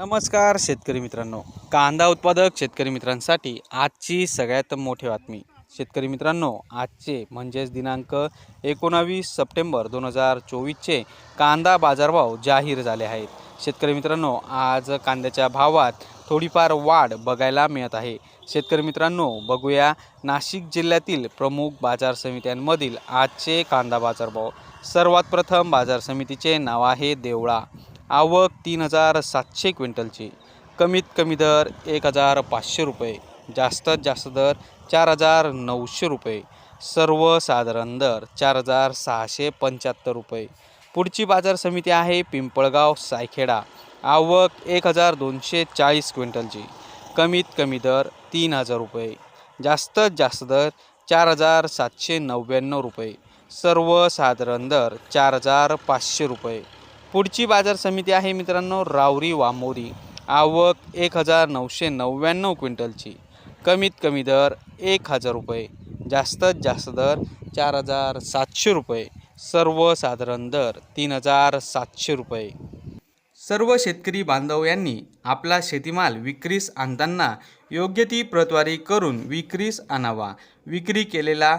नमस्कार शेतकरी मित्रांनो. कांदा उत्पादक शेतकरी मित्रांसाठी आजची सगळ्यात मोठी बातमी. शेतकरी मित्रांनो आजचे म्हणजेच दिनांक एकोणावीस सप्टेंबर दोन हजार चोवीसचे कांदा बाजारभाव जाहीर झाले आहेत. शेतकरी मित्रांनो आज कांद्याच्या भावात थोडीफार वाढ बघायला मिळत आहे. शेतकरी मित्रांनो बघूया नाशिक जिल्ह्यातील प्रमुख बाजार समित्यांमधील आजचे कांदा बाजारभाव. सर्वात प्रथम बाजार समितीचे नाव आहे देवळा. आवक तीन हजार सातशे क्विंटलची. कमीत कमी दर एक हजार पाचशे रुपये. जास्तीत जास्त दर चार हजार नऊशे रुपये. सर्वसाधारण दर चार हजार सहाशे पंच्याहत्तर रुपये. पुढची बाजार समिती आहे पिंपळगाव सायखेडा. आवक एक हजार दोनशे चाळीस क्विंटलची. कमीत कमी दर तीन हजार रुपये. जास्तीत जास्त दर चार हजार सातशे नव्याण्णव रुपये. सर्वसाधारण दर चार हजार पाचशे रुपये. पुढची बाजार समिती आहे मित्रांनो रावरी वामोरी आवक एक हजार नऊशे नव्याण्णव क्विंटलची. कमीत कमी दर एक हजार रुपये. जास्तीत जास्त दर चार हजार सातशे रुपये. सर्वसाधारण दर तीन हजार सातशे रुपये. सर्व शेतकरी बांधव यांनी आपला शेतीमाल विक्रीस आणताना योग्य ती प्रतवारी करून विक्रीस आणावा. विक्री केलेला